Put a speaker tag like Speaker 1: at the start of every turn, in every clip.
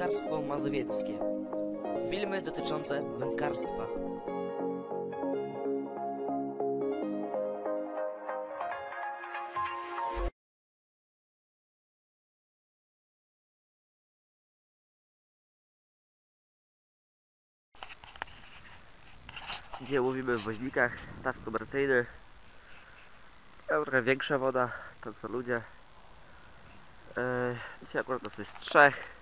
Speaker 1: Wędkarstwo mazowieckie. Filmy dotyczące wędkarstwa.
Speaker 2: Dzisiaj łowimy w woźnikach, staw komercyjny. Trochę większa woda, to co ludzie. Eee, dzisiaj akurat nas jest trzech.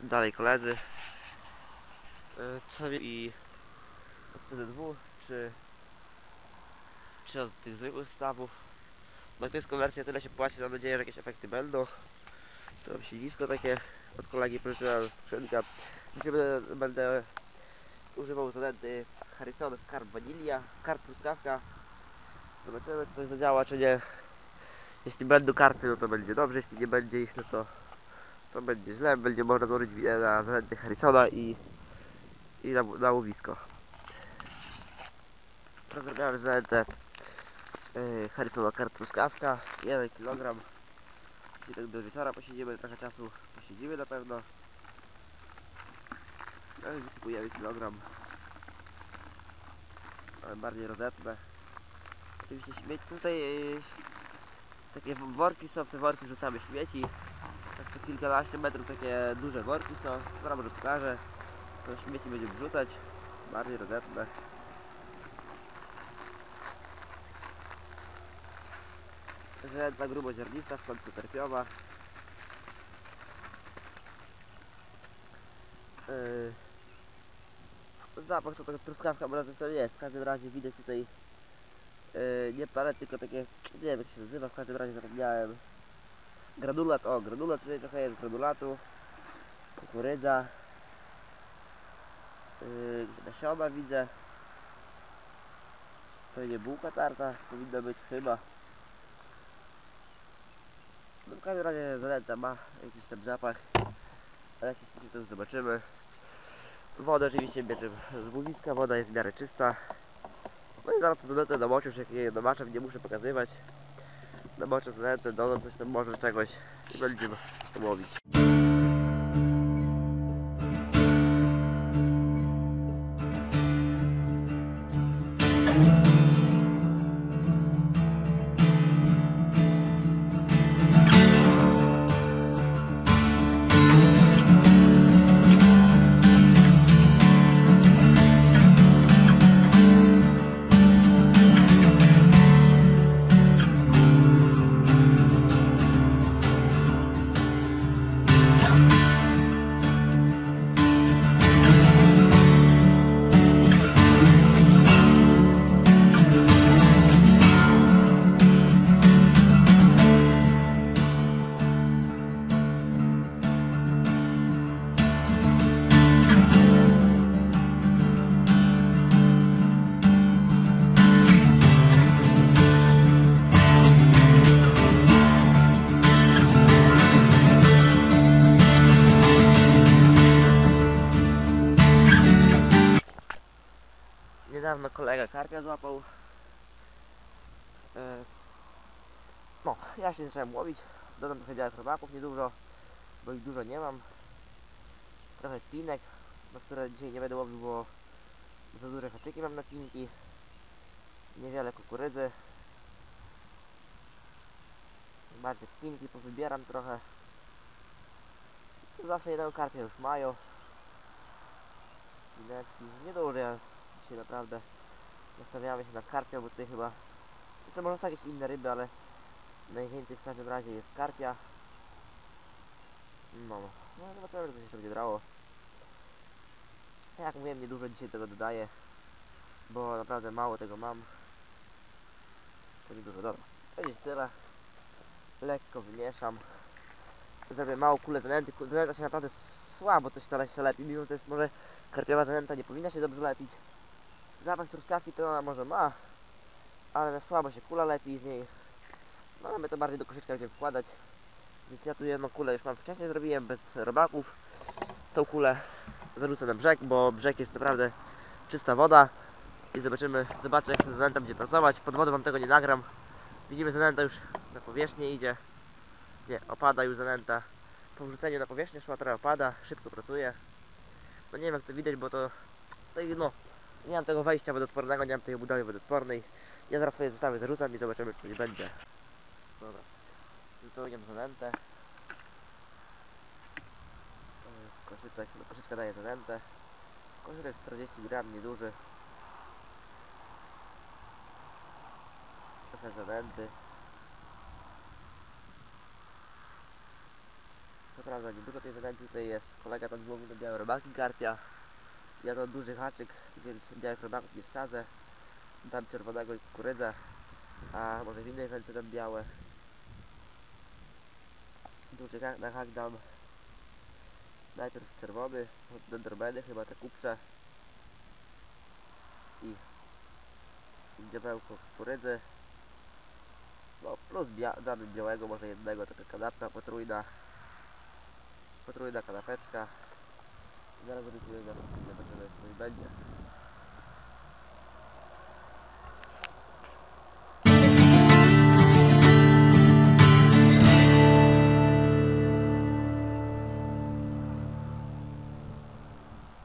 Speaker 2: Dalej koledzy. Eee, co i od CDW, czy, czy od tych zwykłych stawów. No to jest konwersja, tyle się płaci, mam nadzieję, że jakieś efekty będą. To mam siedzisko takie od kolegi pożyczyła skrzynka. Dzisiaj będę, będę używał zanęty Harrison Carb Vanilla, Carb Truskawka. Zobaczymy, czy coś zadziała, czy nie. Jeśli będą karty, no to będzie dobrze, jeśli nie będzie ich, no to, to będzie źle. Będzie można złożyć winę na zanęty Harrisona i, i na, na łowisko. Rozrobiałem zanętę yy, Harrisona Carb Truskawka, 1 kg. I tak do wieczora posiedzimy, trochę czasu posiedzimy na pewno. No i wysypujemy kilogram ale bardziej rozetne. Oczywiście śmieci tutaj yy, takie worki są, w te worki rzucamy śmieci. Tak co kilkanaście metrów takie duże worki są. Zaraz może pokażę. To śmieci będziemy wrzucać. Bardziej rozetne. Żelęta gruboziarnista, w końcu terpiowa. Yy, zapach to taka truskawka, może to jest. W każdym razie widać tutaj yy, nie palet, tylko takie, nie wiem jak się nazywa, w każdym razie zapomniałem. Granulat, o granulat tutaj trochę jest granulatu. Kukurydza. Yy, widzę. To nie bułka tarta, powinna być chyba. No w każdym razie zanęta ma jakiś tam zapach. Ale jak się to zobaczymy. Wodę oczywiście bierzemy z łowiska, woda jest w miarę czysta. No i zaraz to donetę namoczę, już jak je namaczam, nie muszę pokazywać. Namoczę donetę, dodam coś tam może czegoś i będziemy łowić. Niedawno kolega karpia złapał. E, No, ja się zacząłem łowić. Dodam trochę białych robaków, niedużo, bo ich dużo nie mam. Trochę pinek, na które dzisiaj nie będę łowił, bo za duże haczyki mam na pinki. Niewiele kukurydzy. Bardziej pinki powybieram trochę. Zawsze jednego karpia już mają. Pineczki. Nieduże dzisiaj naprawdę nastawiamy się na karpia, bo tutaj chyba jeszcze można są jakieś inne ryby, ale najwięcej w każdym razie jest karpia. No, no zobaczymy, co się jeszcze będzie brało. Jak mówiłem, niedużo dzisiaj tego dodaję, bo naprawdę mało tego mam. To niedużo, dobra. To jest tyle. Lekko wymieszam. Zrobię małą kulę zanęty. Zanęta się naprawdę słabo coś stara się lepi, mimo że to jest może karpiowa zanęta, nie powinna się dobrze lepić. Zapach truskawki to ona może ma, ale słabo się kula lepi z niej. No my to bardziej do koszyczka będziemy wkładać. Więc ja tu jedną kulę już mam wcześniej zrobiłem, bez robaków. Tą kulę zarzucę na brzeg, bo brzeg jest naprawdę czysta woda. I zobaczymy, zobaczę jak ten zanęta będzie pracować. Pod wodą wam tego nie nagram. Widzimy zanęta już na powierzchnię idzie. Nie, opada już zanęta. po wrzuceniu na powierzchnię szła trochę opada, szybko pracuje. No nie wiem jak to widać, bo to, to no, nie mam tego wejścia wodoodpornego, nie mam tej obudowy wodoodpornej. Ja zaraz swoje zestawy zarzucam i zobaczymy czy nie będzie. Dobra. Zupełnie zanętę. Koszyczek, no koszyczka daje zanętę. Koszyczek 40 gram, nieduży. Trochę zanęty. Co prawda niedużo tej zanęty tutaj jest. Kolega tam złowił na białe robaki karpia. Ja to duży haczyk, więc białych robaków nie wsadzę. Dam czerwonego i kukurydzę. A może w innej wędce dam białe. Duży hak, na hak dam najpierw czerwony, dendrobeny, chyba te kupcze. I dziebełko kukurydzy. No plus bia damy białego, może jednego, taka kanapka potrójna. Potrójna kanapeczka. Zaraz zobaczymy, zobaczymy co i będzie.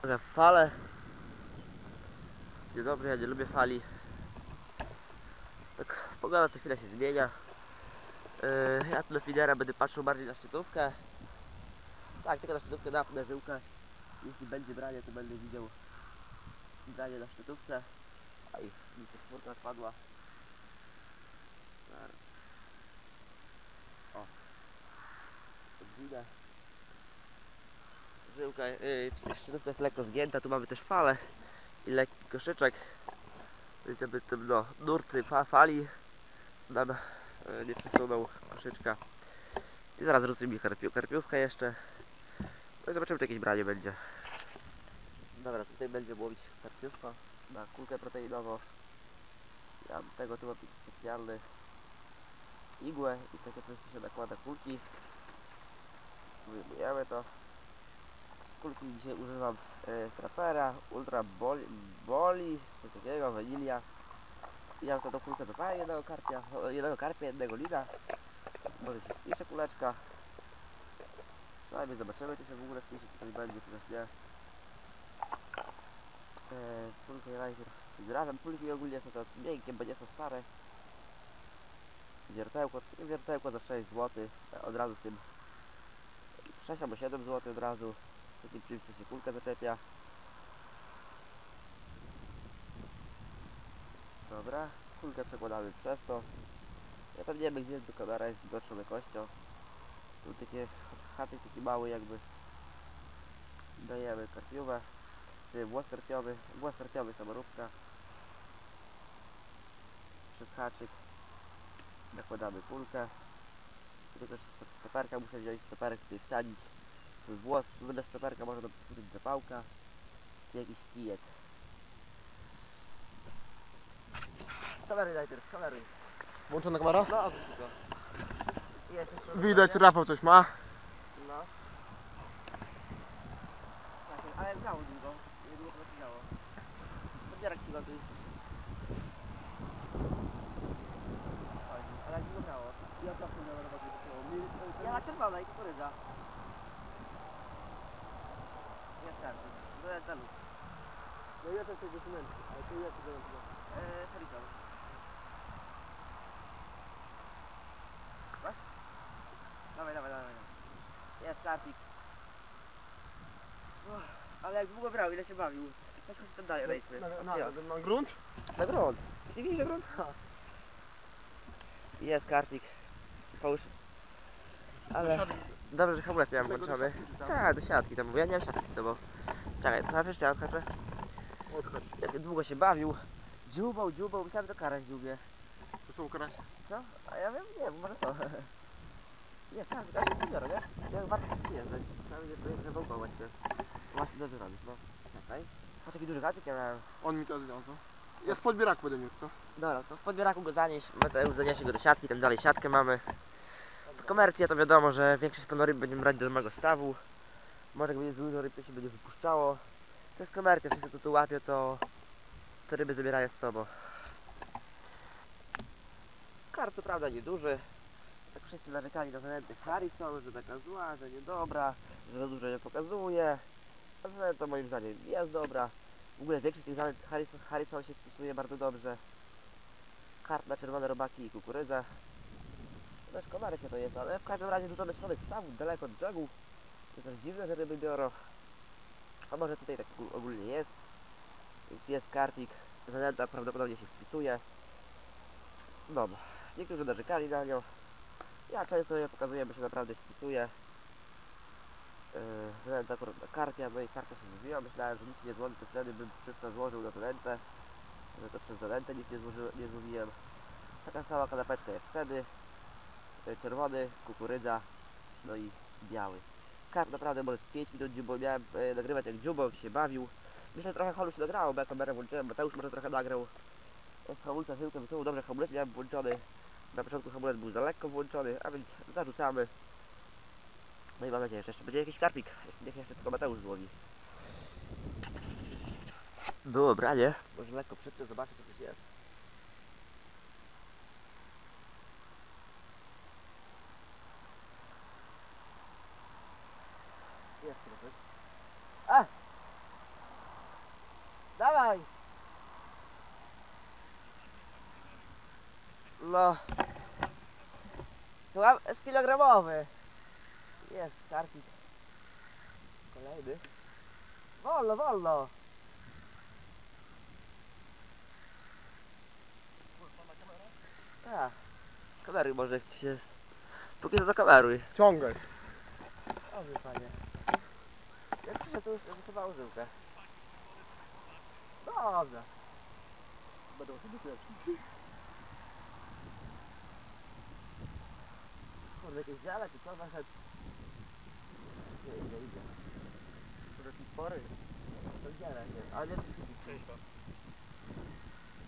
Speaker 2: Trochę fale. Dzień dobry, ja nie lubię fali. Tak, pogoda co chwilę się zmienia. Yy, ja tu na fidera będę patrzył bardziej na szczytówkę. Tak, tylko na szczytówkę napnę żyłkę. Jeśli będzie branie, to będę widział branie na szczytówce. Aj, mi się czwórka spadła. O. Podwinę. Żyłka, yy, szczytówka jest lekko zgięta, tu mamy też falę i lekki koszyczek. Żeby tym, no, nurty fa fali nam yy, nie przesunął koszyczka. I zaraz mi karpiu karpiówkę jeszcze. No zobaczymy, czy jakieś branie będzie. Dobra, tutaj będzie łowić karpiówka na kulkę proteinową. Ja mam tego typu specjalny igłę i takie coś się nakłada kulki. Wyjmujemy to. Kulki dzisiaj używam e, trapera, ultra boli, boli, coś takiego, wanilia. I ja to do kulkę dodaję jednego karpia, jednego karpia, jednego lina. Może się wpisze kuleczka. Przynajmniej zobaczymy, czy się w ogóle wpisze, czy coś będzie, czy też nie. Eee, kulki najpierw zrażam. Kulki ogólnie są to miękkie, bo nie są stare. Wiertełko, wiertełko za 6 zł. Od razu z tym 6 albo 7 zł od razu. Tym czymś się kulka zaczepia. Dobra, kulkę przekładamy przez to. Ja tam nie wiem gdzie do kamera jest widoczna jakością. Tu takie chaty taki mały jakby. Dajemy karpiówę. Włos karpiowy, włos karpiowy samoróbka. Przez haczyk. Nakładamy kulkę. Tylko też stoperka muszę wziąć, stoperek tutaj wsadzić. Ten włos, zamiast stoperka można dopuścić zapałka. Czy jakiś kijek. Kamery najpierw, kamery.
Speaker 3: Włączona kamera?
Speaker 2: No,
Speaker 3: Widać. Rafał coś ma.
Speaker 2: No. Tak, ale grało długo. Niedługo to grało. Podbierak ci tu. Chodzi, ale długo grało.
Speaker 3: Ja tak nie miałem roboty.
Speaker 2: Ja na czerwona i kukurydza. Jest karty. To jest ten.
Speaker 3: No ja też tego dokumentu, ale to ja tego dokumentu.
Speaker 2: Eee, Heliton. Masz? Dawaj, dawaj, dawaj. Uff, Ale jak długo brał, ile się bawił. Chodźmy się dalej, wejdźmy.
Speaker 3: Na, na, na, na grunt?
Speaker 2: Na grunt. Ty widzisz, grunt? Jest kartik. Połóż. Ale dobrze, że hamulec miałem włączony.
Speaker 3: wrzucamy.
Speaker 2: Tak, do siatki tam, bo ja nie mam siatki z tobą. Czekaj, jeszcze odhaczę.
Speaker 3: Odchodź.
Speaker 2: Jak długo się bawił. Dziubał, dziubał, myślałem, że to karaś dziubie.
Speaker 3: To są karasie.
Speaker 2: Co? A ja wiem, nie, może to. Nie, tak, tak, nie biorę, nie? Ja warto się przyjeżdżać. Chciałem je tutaj zawałkować się. Właśnie dobrze robisz, no. Czekaj. Patrz jaki duży gatek ja miałem.
Speaker 3: On mi to związał. Ja w podbieraku będę miał, co?
Speaker 2: Dobra, to w podbieraku go zanieś, Mateusz zaniesie go do siatki, tam dalej siatkę mamy. W komercji to wiadomo, że większość panoryb będziemy brać do mego stawu. Może będzie dużo ryb, to się będzie wypuszczało. To jest komercja, wszyscy to tu łapią, to, to ryby zabierają z sobą. Kar to prawda nieduży, wszyscy narzekali na zanętę Harrison, że taka zła, że niedobra, że za dużo nie pokazuje. A zanęta moim zdaniem jest dobra. W ogóle większość tych zalet Harrison, Harrison się spisuje bardzo dobrze. Kart na czerwone robaki i kukurydza. Też komarek to jest, ale w każdym razie rzucony środek tam, daleko od brzegu. To też dziwne, że ryby biorą. A może tutaj tak ogó- ogólnie jest. Więc jest karpik. Zanęta prawdopodobnie się spisuje. Dobra. Niektórzy narzekali na nią. Ja często je pokazuję, bo się naprawdę spisuje. Yy, zanęta akurat na karpia, no i karpia się złożyła. Myślałem, że nic nie złoży, to wtedy bym wszystko złożył na zanętę. Że to przez zanętę nic nie, złoży, nie złowiłem. Taka sama kanapeczka jest wtedy. Yy, Czerwony, kukurydza, no i biały. Karp naprawdę może z 5 minut, bo miałem e, nagrywać jak Dziubo się bawił. Myślę, że trochę holu się nagrało, bo ja kamerę włączyłem, już może trochę nagrał. Z hamulca tyłkę wysyłu, dobrze hamulec miałem włączony. Na początku hamulec był za lekko włączony, a więc zarzucamy. No i mam nadzieję, że jeszcze będzie jakiś karpik. Niech jeszcze tylko Mateusz złowi. Było branie. Może lekko przytnę, zobaczę co coś jest. Jest trochę. A! Dawaj! No. Słucham, jest kilogramowy. Jest, karpik. Kolejny. Wolno, wolno. Tak. Kameruj może się... Póki co zakameruj.
Speaker 3: Ciągaj.
Speaker 2: Dobrze panie. Jak przyszedł to już chyba użyłkę. Dobrze.
Speaker 3: Będą chyba lepsi.
Speaker 2: Kurde, jakieś dziale czy co zaszedł? Nie, idzie, idzie.
Speaker 3: To jakiś spory.
Speaker 2: To dziale jest, ale nie wiem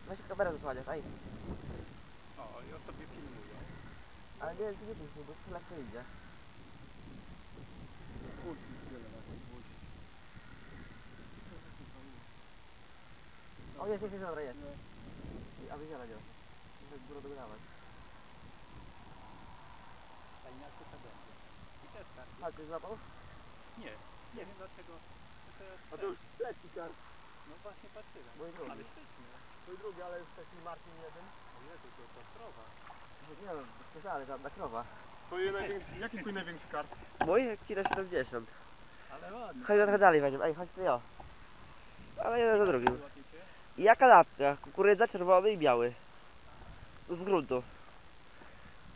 Speaker 2: Weź kamerę zasłaniasz, aj.
Speaker 3: O, ja sobie filmuję.
Speaker 2: Ale nie wiem, nie pisz, bo tyle to idzie.
Speaker 3: Kurki tyle na tej buzi.
Speaker 2: O, jest, jest, jest, dobra, jest. A wyziera nie. Muszę dużo.
Speaker 3: A inaczej to będzie. Tak.
Speaker 2: A, ty złapał?
Speaker 3: Nie, nie wiem dlaczego. Jest
Speaker 2: A to już trzeci karp.
Speaker 3: No właśnie patrzyłem.
Speaker 2: Mój drugi.
Speaker 3: Ale sztuczny.
Speaker 2: Mój drugi, ale już wcześniej Marcin jeden.
Speaker 3: O Jezu, to to krowa.
Speaker 2: Nie wiem, specjalny, żadna krowa.
Speaker 3: To jest największy, jaki twój największy karp?
Speaker 2: Mój kilo 70.
Speaker 3: Ale ładny.
Speaker 2: Chodź trochę dalej będziemy, ej, chodź ty jo. Ale jeden za drugim. I jaka lapka? Kukurydza, czerwony i biały. Z gruntu.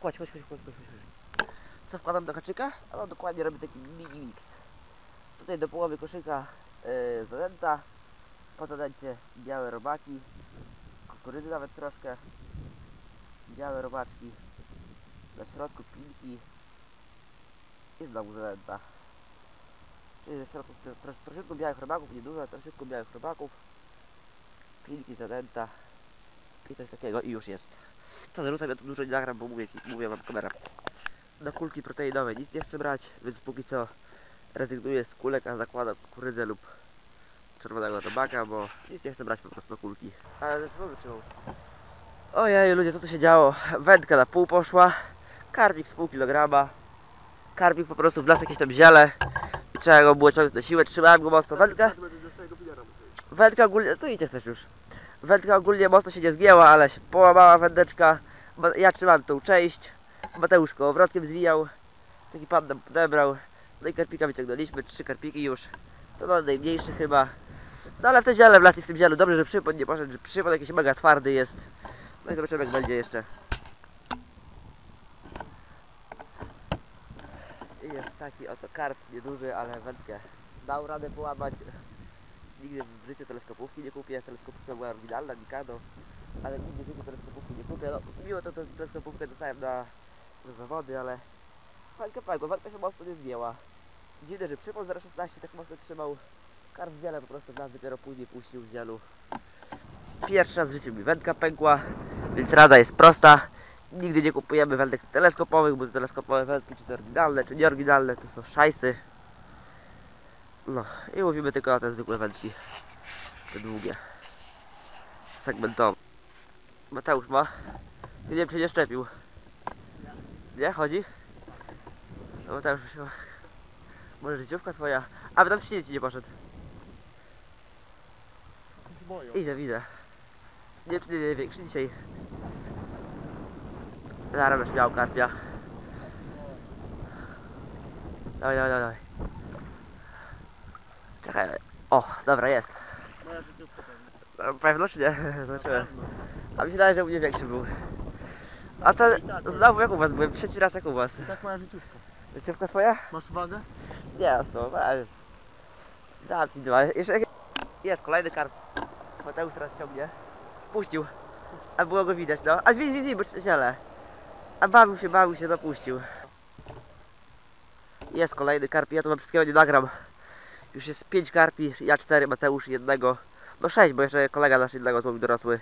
Speaker 2: Kładź, chodź, chodź, chodź, chodź, chodź. Co wkładam do haczyka? No dokładnie robię taki mini mix. Tutaj do połowy koszyka yy, zanęta. Po zanęcie białe robaki. Kukurydzy nawet troszkę. Białe robaczki. Na środku pilki. I znowu zanęta. Czyli w środku tro- tro- troszeczkę białych robaków, nie dużo, ale troszeczkę białych robaków pilki, zanęta i coś takiego i już jest. Co zarzucam, ja tu dużo nie nagram, bo mówię, mówię wam kamera. Na kulki proteinowe nic nie chcę brać, więc póki co rezygnuję z kulek, a zakładam kukurydzę lub czerwonego robaka, bo nic nie chcę brać po prostu na kulki. Ale co wytrzymał? Ojej, ludzie, co tu się działo? Wędka na pół poszła, karpik z pół kilograma, karpik po prostu wlazł jakieś tam ziele i trzeba go było ciągnąć na siłę, trzymałem go mocno,
Speaker 3: musiał.
Speaker 2: Wędka ogólnie, tu idzie też już. Wędka ogólnie mocno się nie zgięła, ale się połamała wędeczka. Ja trzymam tą część. Mateusz kołowrotkiem zwijał. Taki pan nam odebrał. No i karpika wyciągnęliśmy, trzy karpiki już. To no najmniejszy chyba. No ale w te ziele wlazł w tym zielu. Dobrze, że przypon nie poszedł, że przypon jakiś mega twardy jest. No i zobaczymy jak będzie jeszcze. I jest taki oto karp, nieduży, ale wędkę dał radę połamać. Nigdy w życiu teleskopówki nie kupię, teleskopówka była oryginalna, Mikado, ale nigdy w życiu teleskopówki nie kupię. No, miło to, to teleskopówkę dostałem na, na zawody, ale fajka fajka, walka się mocno nie zdjęła. Dziwne, że przypał 0,16 tak mocno trzymał. Karp w ziele po prostu nas dopiero później puścił w zielu. Pierwsza w życiu mi wędka pękła, więc rada jest prosta. Nigdy nie kupujemy wędek teleskopowych, bo te teleskopowe wędki, czy to oryginalne, czy nieoryginalne, to są szajsy. No i mówimy tylko o te zwykłe wędki. Te długie. Segmentowe. Mateusz ma. Nie wiem czy nie szczepił. Nie? Chodzi? No bo tak już się... Może życiówka twoja? A, bo tam ci nie poszedł.
Speaker 3: Boją.
Speaker 2: Idę, widzę. Nie, nie, nie, większy dzisiaj. Zaraz będziesz miał karpia. Dawaj, dawaj, dawaj. Czekaj. O, dobra, jest.
Speaker 3: Moja życiówka pewnie.
Speaker 2: Pewno czy nie? Zobaczymy.
Speaker 3: Pewno.
Speaker 2: A mi się wydaje, że u mnie większy był. A to znowu jak u was byłem, trzeci raz jak u was.
Speaker 3: Tak moja życiówka.
Speaker 2: Życiówka twoja?
Speaker 3: Masz uwagę?
Speaker 2: Nie, to weź. Dam ci dwa. Jeszcze jest kolejny karp. Mateusz teraz ciągnie. Puścił. A było go widać, no. A widzi, widzi, bo ziele. A bawił się, bawił się, dopuścił. Jest kolejny karp, ja to wam wszystkiego nie nagram. Już jest pięć karpi, ja cztery, Mateusz jednego. No sześć, bo jeszcze kolega nasz jednego był dorosły.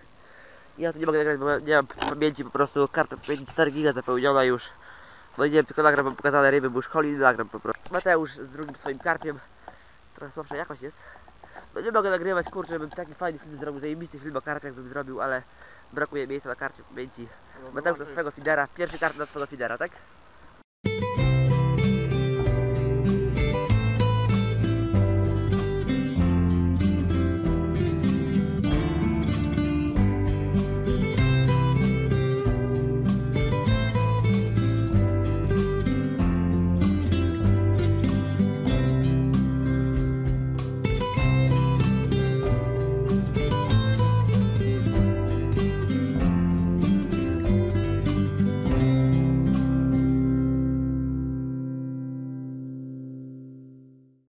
Speaker 2: Ja tu nie mogę nagrać, bo nie mam pamięci po prostu, karta pamięci 4 giga zapełniona już. No i nie wiem, tylko nagram wam pokazane ryby, bo już holi nagram po prostu. Mateusz z drugim swoim karpiem. Trochę słabsza jakość jest. No nie mogę nagrywać, kurczę, bym taki fajny film zrobił, zajebisty film o karpiach bym zrobił, ale brakuje miejsca na karcie pamięci. Mateusz na swojego fidera, pierwszy karp na swojego fidera, tak?